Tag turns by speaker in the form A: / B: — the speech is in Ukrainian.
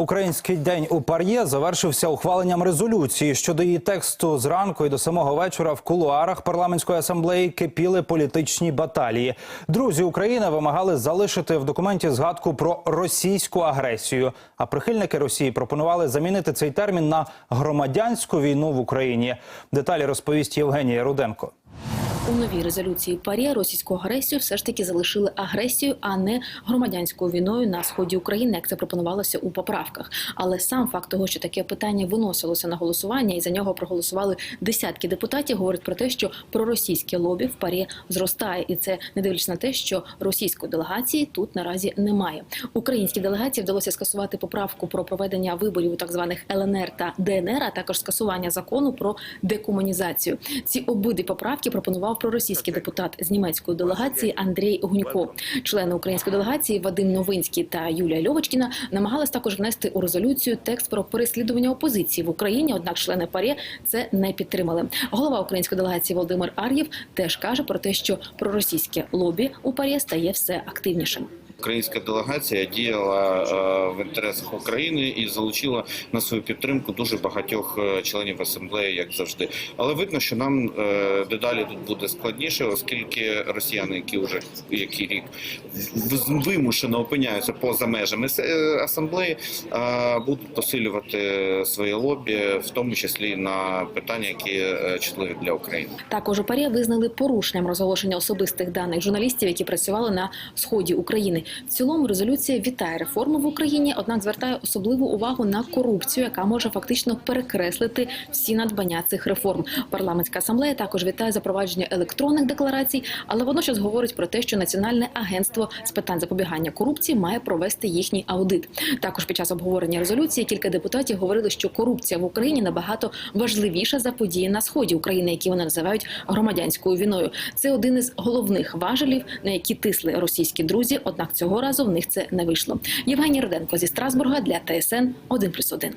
A: Український день у Пар'є завершився ухваленням резолюції щодо її тексту зранку і до самого вечора в кулуарах парламентської асамблеї кипіли політичні баталії. Друзі України вимагали залишити в документі згадку про російську агресію. А прихильники Росії пропонували замінити цей термін на громадянську війну в Україні. Деталі розповість Євгенія Руденко.
B: У новій резолюції ПАРЄ російську агресію все ж таки залишили агресією, а не громадянською війною на сході України, як це пропонувалося у поправках. Але сам факт того, що таке питання виносилося на голосування, і за нього проголосували десятки депутатів, говорить про те, що проросійське лобі в ПАРЄ зростає, і це не дивлячись на те, що російської делегації тут наразі немає. Українській делегації вдалося скасувати поправку про проведення виборів у так званих ЛНР та ДНР, а також скасування закону про декомунізацію. Ці обидві поправки пропонував проросійський депутат з німецької делегації Андрій Гунько. Члени української делегації Вадим Новинський та Юлія Льовочкіна намагались також внести у резолюцію текст про переслідування опозиції в Україні. Однак члени ПАРЄ це не підтримали. Голова української делегації Володимир Ар'єв теж каже про те, що проросійське лобі у ПАРЄ стає все активнішим.
C: Українська делегація діяла е, в інтересах України і залучила на свою підтримку дуже багатьох е, членів асамблеї, як завжди. Але видно, що нам е, дедалі тут буде складніше, оскільки росіяни, які вже який рік вимушено опиняються поза межами асамблеї, будуть посилювати своє лобі, в тому числі на питання, які чутливі для України.
B: Також у ПАРЄ визнали порушенням розголошення особистих даних журналістів, які працювали на сході України. В цілому резолюція вітає реформи в Україні, однак звертає особливу увагу на корупцію, яка може фактично перекреслити всі надбання цих реформ. Парламентська асамблея також вітає запровадження електронних декларацій, але водночас говорить про те, що Національне агентство з питань запобігання корупції має провести їхній аудит. Також під час обговорення резолюції кілька депутатів говорили, що корупція в Україні набагато важливіша за події на сході України, які вони називають громадянською війною. Це один із головних важелів, на які тисли російські друзі. Однак цього разу в них це не вийшло. Євгеній Руденко зі Страсбурга для ТСН 1+,1.